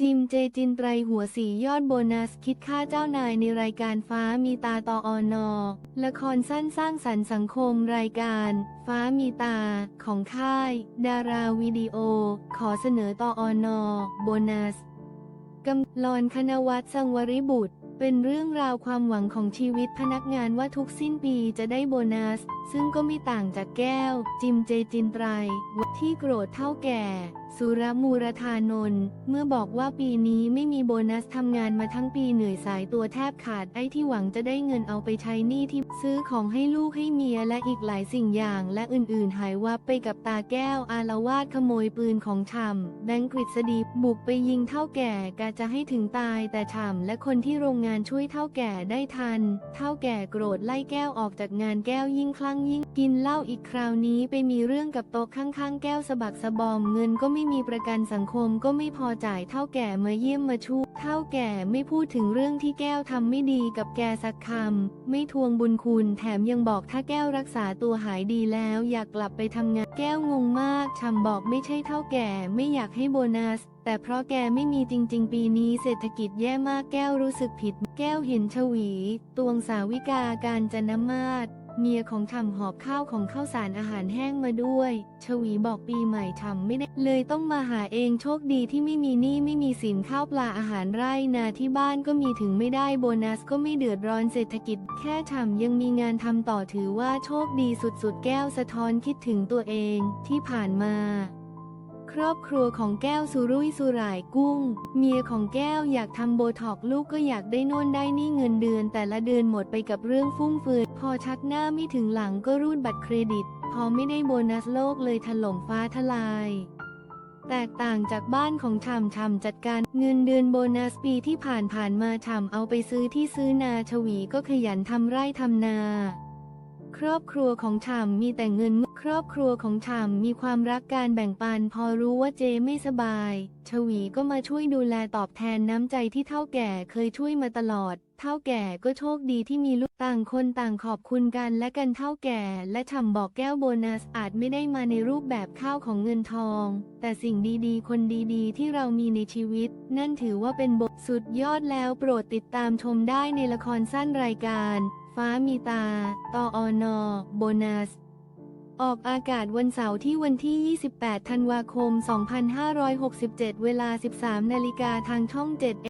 จิมเจจินไตรหัวสียอดโบนัส คิดค่าเจ้านายในรายการฟ้ามีตาตออนอละครสั้นสร้างสรรค์สังคมรายการ ฟ้ามีตา ของค่าย ดาราวิดีโอ ขอเสนอตออนอโบนัสกำลอนคณวัตรสังวริบุตร เป็นเรื่องราวความหวังของชีวิตพนักงานว่าทุกสิ้นปีจะได้โบนัส ซึ่งก็ไม่ต่างจากแก้ว จิมเจจินไตรที่โกรธเท่าแก่ สุรมูรธานนท์เมื่อบอกว่าปีนี้ไม่มีโบนัสทำงานมาทั้งปีเหนื่อยสายตัวแทบขาดไอ้ที่หวังจะได้เงินเอาไปใช้หนี้ที่ซื้อของให้ลูกให้เมียและอีกหลายสิ่งอย่างและอื่นๆ หายวับไปกับตาแก้ว อารวาสขโมยปืนของฉ่ำแบงกฤษฎีบุกไปยิงเท่าแก่กะจะให้ถึงตายแต่ฉ่ำและคนที่โรงงานช่วยเท่าแก่ได้ทัน เท่าแก่โกรธไล่แก้วออกจากงานแก้วยิ่งคลั่งยิ่ง กินเหล้าอีกคราวนี้ไปมีเรื่องกับโต๊ะข้างๆ แก้วสะบักสะบอมเงินก็ไม่มีประกันสังคมก็ไม่พอจ่ายเท่าแก่มาเยี่ยมมาชูเท่าแก่ไม่พูดถึงเรื่องที่แก้วทำไม่ดีกับแกสักคำไม่ทวงบุญคุณแถมยังบอกถ้าแก้วรักษาตัวหายดีแล้ว อยากกลับไปทำงานแก้วงงมากชำบอกไม่ใช่เท่าแก่ไม่อยากให้โบนัส แต่เพราะแกไม่มีจริง ๆ ปีนี้เศรษฐกิจแย่มากแก้วรู้สึกผิด แก้วเห็นชวี ตวงสาวิกาการจนมาศเมียของฉ่ำหอบข้าวของข้าวสารอาหารแห้งมาด้วย ชวีบอกปีใหม่ฉ่ำไม่ได้เลยต้องมาหาเองโชคดีที่ไม่มีหนี้ไม่มีสินข้าวปลาอาหารไร่นาที่บ้านก็มีถึงไม่ได้โบนัสก็ไม่เดือดร้อนเศรษฐกิจ แค่ฉ่ำยังมีงานทำต่อถือว่าโชคดีสุดๆแก้วสะท้อนคิดถึงตัวเองที่ผ่านมา ครอบครัวของแก้วสุรุ่ยสุร่ายกุ้ง เมียของแก้วอยากทำโบท็อกลูกก็อยากได้โน่นได้นี่เงินเดือน แต่ละเดือนหมดไปกับเรื่องฟุ่มเฟือยพอชักหน้าไม่ถึงหลังก็รูดบัตรเครดิต พอไม่ได้โบนัสโลกเลยถล่มฟ้าทลาย แตกต่างจากบ้านของฉ่ำฉ่ำจัดการเงินเดือนโบนัสปีที่ผ่านผ่านมาฉ่ำเอาไปซื้อที่ซื้อนาชวีก็ขยันทำไร่ทำนา ครอบครัวของฉ่ำมีแต่เงิน ครอบครัวของฉ่ำมีความรักการแบ่งปัน พอรู้ว่าเจไม่สบาย ชวีก็มาช่วยดูแลตอบแทนน้ำใจที่เท่าแก่เคยช่วยมาตลอด เท่าแก่ก็โชคดีที่มีลูกต่างคนต่างขอบคุณกันและกันเท่าแก่ และฉ่ำบอกแก้วโบนัสอาจไม่ได้มาในรูปแบบข้าวของเงินทอง แต่สิ่งดีๆ คนดีๆ ที่เรามีในชีวิต นั่นถือว่าเป็นบทสุดยอดแล้วโปรดติดตามชมได้ในละครสั้นรายการ ฟ้ามีตา ตออนอโบนัส ออกอากาศวันเสาร์ที่วันที่ 28 ธันวาคม 2567 เวลา 13 นาฬิกาทางช่อง 7